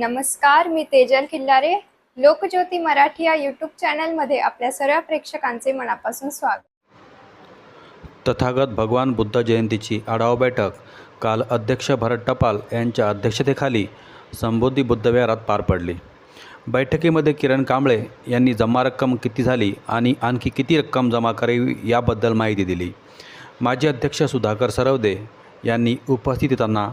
नमस्कार मी तेजल किल्लारे लोकज्योती मराठी या यूट्यूब चॅनलमध्ये आपल्या सर्व प्रेक्षकांचे मनापासून स्वागत. तथागत भगवान बुद्ध जयंतीची आढावा बैठक काल अध्यक्ष भरत टपाल यांच्या अध्यक्षतेखाली संबोधी बुद्धविहारात पार पडली. बैठकीमध्ये किरण कांबळे यांनी जमा रक्कम किती झाली आणि आणखी किती रक्कम जमा करावी याबद्दल माहिती दिली. माजी अध्यक्ष सुधाकर सरवदे यांनी उपस्थितांना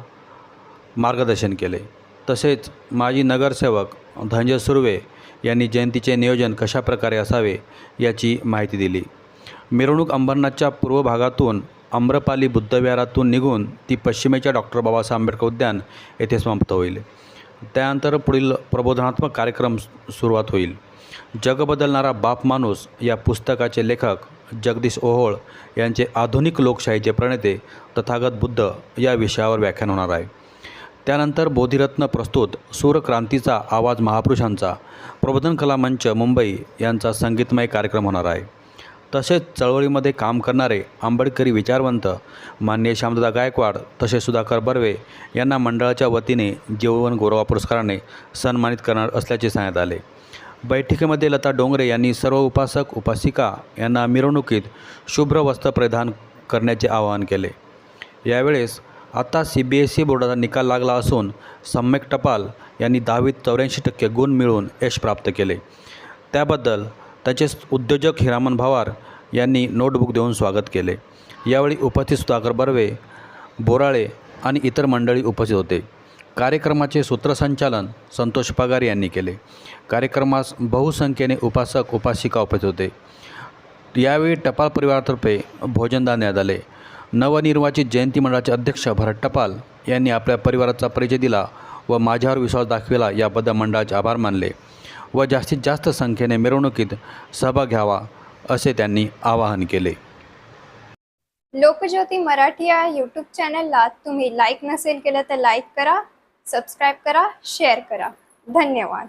मार्गदर्शन केले. तसेच माजी नगरसेवक धनंजय सुर्वे यांनी जयंतीचे नियोजन कशाप्रकारे असावे याची माहिती दिली. मिरवणूक अंबरनाथच्या पूर्व भागातून आम्रपाली बुद्धविहारातून निघून ती पश्चिमेच्या डॉक्टर बाबासाहेब आंबेडकर उद्यान येथे समाप्त होईल. त्यानंतर पुढील प्रबोधनात्मक कार्यक्रम सुरुवात होईल. जग बदलणारा बाप माणूस या पुस्तकाचे लेखक जगदीश ओहोळ यांचे आधुनिक लोकशाहीचे प्रणेते तथागत बुद्ध या विषयावर व्याख्यान होणार आहे. त्यानंतर बोधिरत्न प्रस्तुत सूरक्रांतीचा आवाज महापुरुषांचा. प्रबोधन कला मंच मुंबई यांचा संगीतमय कार्यक्रम होणार आहे. तसेच चळवळीमध्ये काम करणारे आंबेडकरी विचारवंत मान्य श्यामदादा गायकवाड तसेच सुधाकर बर्वे यांना मंडळाच्या वतीने जीवन गौरवा पुरस्काराने सन्मानित करणार असल्याचे सांगण्यात आले. बैठकीमध्ये लता डोंगरे यांनी सर्व उपासक उपासिका यांना मिरवणुकीत शुभ्र वस्त्र परिधान करण्याचे आवाहन केले. यावेळेस आता सी बी एस ई बोर्डाचा निकाल लागला असून सम्यक टपाल यांनी दहावीत चौऱ्याऐंशी टक्के गुण मिळवून यश प्राप्त केले. त्याबद्दल तसेच उद्योजक हिरामन भवार यांनी नोटबुक देऊन स्वागत केले. यावेळी उपस्थित सुधाकर बर्वे बोराळे आणि इतर मंडळी उपस्थित होते. कार्यक्रमाचे सूत्रसंचालन संतोष पगार यांनी केले. कार्यक्रमास बहुसंख्येने उपासक उपासिका उपस्थित होते. यावेळी टपाल परिवारातर्फे भोजनदान देण्यात आले. नवनिर्वाचित जयंती मंडळाचे अध्यक्ष भरत टपाल यांनी आपल्या परिवाराचा परिचय दिला व माझ्यावर विश्वास दाखविला याबद्दल मंडळाचे आभार मानले व जास्तीत जास्त संख्येने मिरवणुकीत सहभाग घ्यावा असे त्यांनी आवाहन केले. लोकज्योती मराठी या यूट्यूब चॅनलला तुम्ही लाईक नसेल केलं तर लाईक करा सबस्क्राईब करा शेअर करा. धन्यवाद.